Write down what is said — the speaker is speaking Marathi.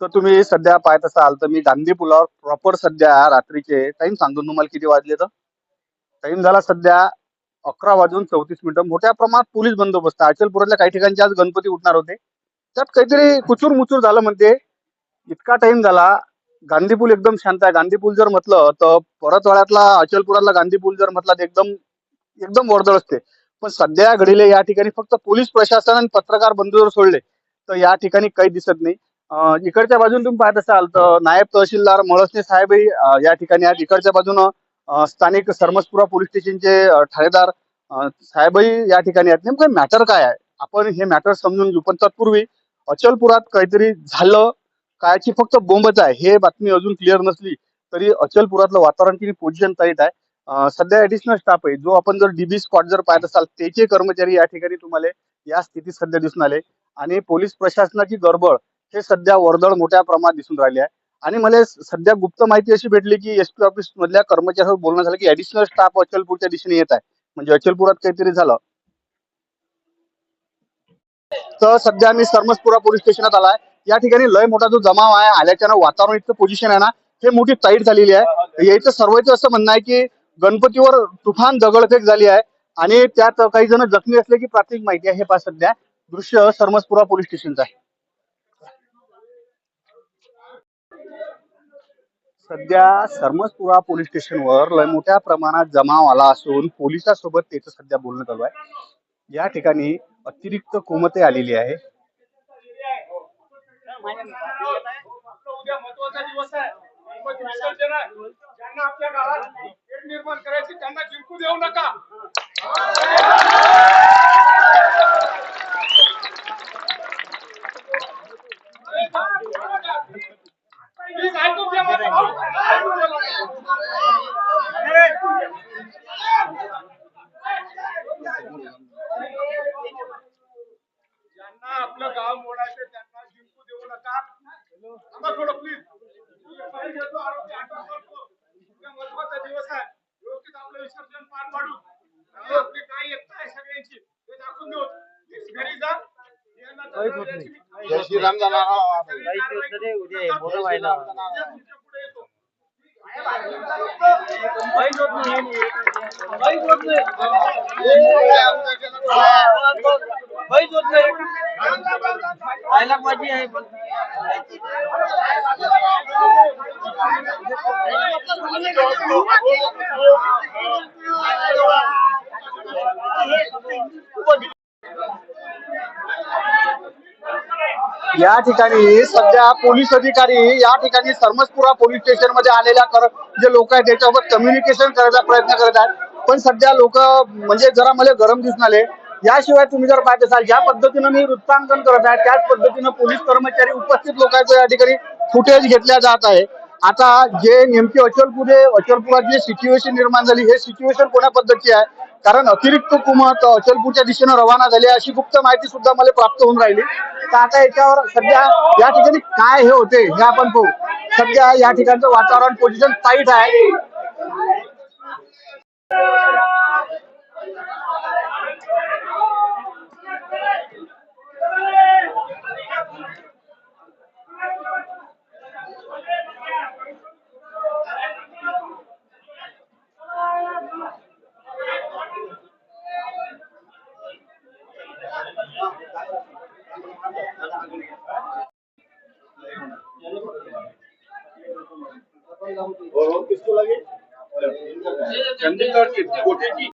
तर तुम्ही सध्या पाहत असाल तर मी गांधी पुलावर प्रॉपर सध्या रात्रीचे टाइम सांगून तुम्हाला किती वाजले तर? टाइम झाला सध्या अकरा वाजून चौतीस मिनिटं. मोठ्या प्रमाणात पोलीस बंदोबस्त. आहे. अचलपुरातल्या काही ठिकाणचे आज गणपती उठणार होते. त्यात काहीतरी कुचूर मुचूर झालं म्हणते. इतका टाइम झाला. गांधी पूल एकदम शांत आहे. गांधी पूल जर म्हटलं तर परतवाड्यातला अचलपुरातला गांधी पूल जर म्हटला तर एकदम एकदम वर्दळ असते. पण सध्या घडीले या ठिकाणी फक्त पोलीस प्रशासन आणि पत्रकार बंधू जर सोडले तर या ठिकाणी काही दिसत नाही. इकडच्या बाजून तुम्ही पाहत असाल तर नायब तहसीलदार मळसने साहेबही या ठिकाणी आहेत. इकडच्या बाजूनं स्थानिक सरमसपुरा पोलीस स्टेशनचे ठाणेदार साहेबही या ठिकाणी आहेत. नेमकं मॅटर काय आहे? आपण हे मॅटर समजून घेऊ. पण तत्पूर्वी अचलपुरात काहीतरी झालं. कायची फक्त बोंबच आहे. हे बातमी अजून क्लिअर नसली तरी अचलपुरातलं वातावरण किती पोझिशन टाईट आहे. सध्या ऍडिशनल स्टाफ आहे. जो आपण जर डीबी स्पॉट जर पाहत असाल त्याचे कर्मचारी या ठिकाणी तुम्हाला या स्थितीत सध्या दिसून आले. आणि पोलीस प्रशासनाची गडबड हे सध्या वर्दळ मोठ्या प्रमाणात दिसून राहिली आहे. आणि मला सध्या गुप्त माहिती अशी भेटली की एस पी ऑफिस मधल्या कर्मचाऱ्यांसोबत बोलणं झालं की ऍडिशनल स्टाफ अचलपूरच्या दिशेने येत आहे. म्हणजे अचलपुरात काहीतरी झालं. तर सध्या मी सरमसपुरा पोलीस स्टेशनात आलाय. या ठिकाणी लय मोठा जो जमाव आहे आल्याच्यानं वातावरण इतकं पोझिशन आहे ना हे मोठी टाईट झालेली आहे. याचं सर्वच असं म्हणणं आहे की गणपतीवर तुफान दगडफेक झाली आहे. आणि त्यात काही जण जखमी असल्याची प्राथमिक माहिती आहे हे पास सध्या. दृश्य सरमसपुरा पोलीस स्टेशनचं आहे. सध्या सरमसपुरा पोलीस स्टेशनवर लय मोठ्या प्रमाणात जमाव आला असून पोलिसांसोबत त्याचं सध्या बोलणं चालू आहे. या ठिकाणी अतिरिक्त कोमते आलेली आहे. करायची त्यांना जिंकू देऊ नका आपलं गाव मोडायचं त्यांना जिंकू देऊ नका. थांबा थोडं प्लीज घेतो आरोग्य आठवण करतो. उद्या महत्त्वाचा दिवस आहे व्यवस्थित आपलं विसर्जन पार पाडू. आपली काय एकता आहे सगळ्यांची. ते दाखवून देऊ. घरी जा. यांना तक्रार द्यायची मी जय श्रीराम नाही उद्या पाहिजे आहे या ठिकाणी सध्या पोलीस अधिकारी या ठिकाणी सरमसपुरा पोलीस स्टेशनमध्ये आलेल्या कर जे लोक आहेत त्याच्यावर कम्युनिकेशन करायचा प्रयत्न करत आहेत. पण सध्या लोक म्हणजे जरा मला गरम दिसून आले. याशिवाय तुम्ही जर पाहत असाल ज्या पद्धतीनं मी वृत्तांकन करत आहे त्याच पद्धतीनं पोलीस कर्मचारी उपस्थित लोकांचं या ठिकाणी फुटेज घेतल्या जात आहे. आता जे नेमके अचलपुरे अचलपुरात जे सिच्युएशन निर्माण झाली हे सिच्युएशन कोण्या पद्धतीची आहे? कारण अतिरिक्त कुमत अचलपूरच्या दिशेनं रवाना झाली अशी गुप्त माहिती सुद्धा मला प्राप्त होऊन राहिली. तर आता याच्यावर सध्या या ठिकाणी काय हे होते हे आपण पाहू. सध्या या ठिकाणचं वातावरण पोझिशन टाईट आहे. और किसको लगे चंडीगढ़ की कोटे की।